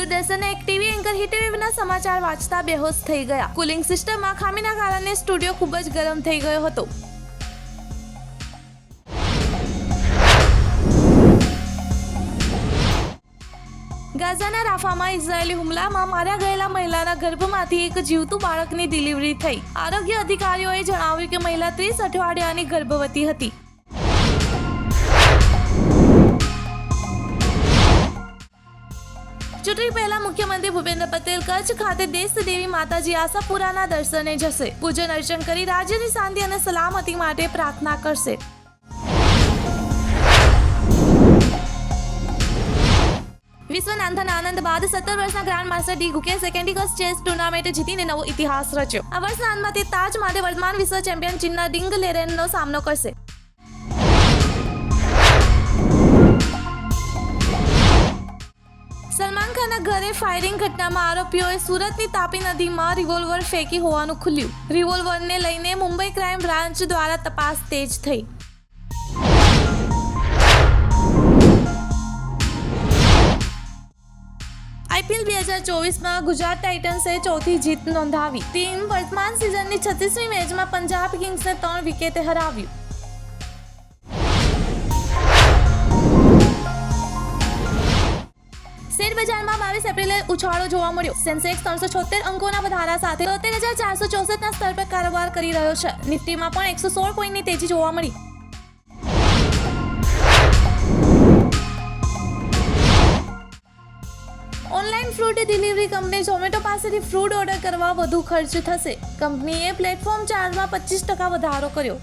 દૂરદર્શનના એક TV anchor હિટવેવના સમાચાર વાંચતા બેહોશ થઈ ગયા. કુલિંગ સિસ્ટમમાં ખામીના કારણે સ્ટુડિયો ખૂબ જ ગરમ થઈ ગયો હતો. ગાઝાના રાફામાં ઇઝરાયેલી હુમલામાં માર્યા ગયેલા મહિલાના ગર્ભમાંથી એક જીવતું બાળકની ડિલિવરી થઈ. આરોગ્ય અધિકારીઓએ જણાવ્યું કે મહિલા ત્રીસ અઠવાડિયાની ગર્ભવતી હતી. ચૂંટણી પહેલા મુખ્યમંત્રી ભૂપેન્દ્ર પટેલ કચ્છ ખાતે દેશ દેવી માતાજી આશાપુરાના દર્શને જશે. પૂજન અર્ચન કરી રાજ્યની શાંતિ અને સલામતી માટે પ્રાર્થના કરશે. વિશ્વનાથન આનંદ બાદ સત્તર વર્ષના ગ્રાન્ડ માસ્ટર ડી ગુકે સેકન્ડી ક્લાસ ચેસ ટુર્નામેન્ટ જીતીને નવો ઇતિહાસ રચ્યો. આ વર્ષના અંતમાં તે તાજ માટે વર્તમાન વિશ્વ ચેમ્પિયન ચીનના ડિંગ લેરેનનો સામનો કરશે. સલમાન ખાનના ઘરે ફાયરિંગ ઘટનામાં આરોપીઓએ સુરતની તાપી નદીમાં રિવોલ્વર ફેંકી હોવાનું ખુલ્યું. રિવોલ્વરને લઈને મુંબઈ ક્રાઇમ બ્રાન્ચ દ્વારા તપાસ તેજ થઈ. આઈપીએલ બે હજાર ચોવીસમાં ગુજરાત ટાઇટન્સે ચોથી જીત નોંધાવી. ટીમ વર્તમાન સિઝનની છત્રીસમી મેચમાં પંજાબ કિંગ્સને ત્રણ વિકેટે હરાવ્યું. બજારમાં બાવીસ એપ્રિલે ઉછાળો જોવા મળ્યો. સેન્સેક્સ ત્રણસો છોતેર અંકોના વધારા સાથે તોતેર હજાર ચારસો ચોસઠના સ્તર પર કારોબાર કરી રહ્યો છે. નિફ્ટીમાં પણ એકસો સોળ પોઈન્ટની તેજી જોવા મળી. Online fruit delivery company Zomato પાસેથી ફ્રૂટ ઓર્ડર કરવા વધુ ખર્ચ થશે. કંપનીએ પ્લેટફોર્મ ચાર્જમાં પચીસ ટકા વધારો કર્યો.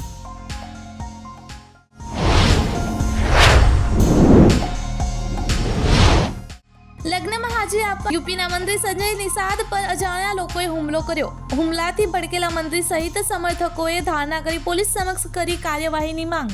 આપવા યુપીના મંત્રી સંજય નિષાદ પર અજાણ્યા લોકોએ હુમલો કર્યો. હુમલાથી ભડકેલા મંત્રી સહિત સમર્થકોએ ધારણા કરી પોલીસ સમક્ષ કરી કાર્યવાહીની માંગ.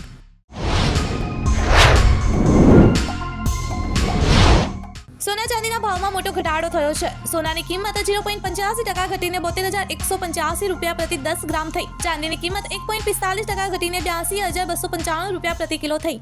સોના ચાંદીના ભાવમાં મોટો ઘટાડો થયો છે. સોનાની કિંમત ઝીરો પોઈન્ટ પંચ્યાસી ટકા ઘટીને બોતેર હજાર એકસો પંચ્યાસી રૂપિયા પ્રતિ દસ ગ્રામ થઈ. ચાંદીની કિંમત એક પોઈન્ટ પિસ્તાલીસ ટકા ઘટીને બ્યાસી હજાર બસો પંચાણું રૂપિયા પ્રતિ કિલો થઈ.